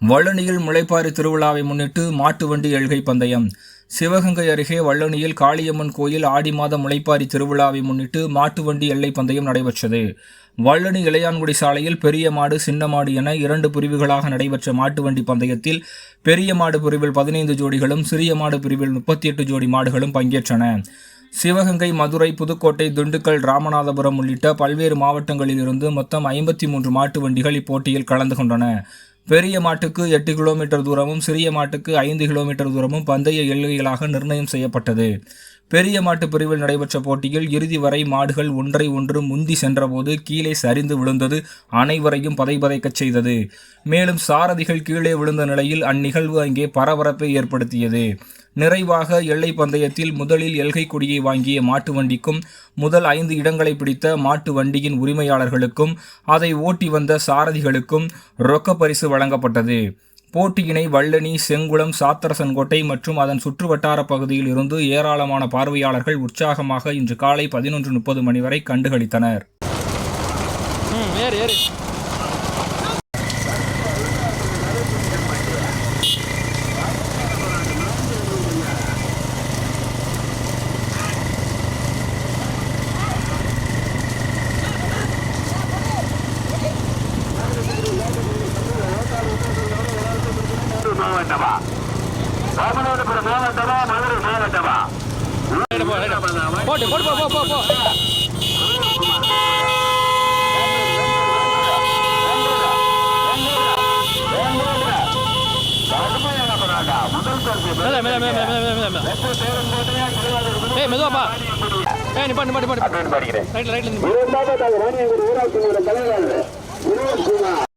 வள்ளணியில் முளைப்பாரி திருவிழாவை முன்னிட்டு மாட்டு வண்டி எழுகை பந்தயம். சிவகங்கை அருகே வள்ளணியில் காளியம்மன் கோயில் ஆடி மாத முளைப்பாரி திருவிழாவை முன்னிட்டு மாட்டு வண்டி எல்லை பந்தயம் நடைபெற்றது. வள்ளணி இளையான்குடி சாலையில் பெரிய மாடு சின்ன மாடு என இரண்டு பிரிவுகளாக நடைபெற்ற மாட்டு வண்டி பந்தயத்தில் பெரிய மாடு பிரிவில் பதினைந்து ஜோடிகளும் சிறிய மாடு பிரிவில் முப்பத்தி எட்டு ஜோடி மாடுகளும் பங்கேற்றன. சிவகங்கை மதுரை புதுக்கோட்டை திண்டுக்கல் ராமநாதபுரம் உள்ளிட்ட பல்வேறு மாவட்டங்களில் இருந்து மொத்தம் ஐம்பத்தி மூன்று மாட்டு வண்டிகள் இப்போட்டியில் கலந்து கொண்டன. பெரிய மாட்டுக்கு எட்டு கிலோமீட்டர் தூரமும் சிறிய மாட்டுக்கு ஐந்து கிலோமீட்டர் தூரமும் பந்தய எல்லைகளாக நிர்ணயம் செய்யப்பட்டது. பெரிய மாட்டு பிரிவில் நடைபெற்ற போட்டியில் இறுதி வரை மாடுகள் ஒன்றை ஒன்று முந்தி சென்றபோது கீழே சரிந்து விழுந்தது அனைவரையும் பதைபதைக்கச் செய்தது. மேலும் சாரதிகள் கீழே விழுந்த நிலையில் அந்நிகழ்வு அங்கே பரபரப்பை ஏற்படுத்தியது. நிறைவாக எல்லை பந்தயத்தில் முதலில் எல்கை கொடியை வாங்கிய மாட்டு வண்டிக்கும் முதல் ஐந்து இடங்களை பிடித்த மாட்டு வண்டியின் உரிமையாளர்களுக்கும் அதை ஓட்டி வந்த சாரதிகளுக்கும் ரொக்க பரிசு வழங்கப்பட்டது. போட்டியினை வள்ளணி செங்குளம் சாத்தரசன்கோட்டை மற்றும் அதன் சுற்றுவட்டார பகுதியில் இருந்து ஏராளமான பார்வையாளர்கள் உற்சாகமாக இன்று காலை பதினொன்று முப்பது மணி வரை கண்டுகளித்தனர். மாவட்டமா ராமநாதபுரம் மாவட்டமா மதுரை மாவட்டமா. போட்டு போட்டு போ போ போ. மெதுவாப்பா ஏய் நிப்பாட்டு நிப்பாட்டு நிப்பாட்டு அப்படின்னு படிக்கிறேன் ரைட்டில்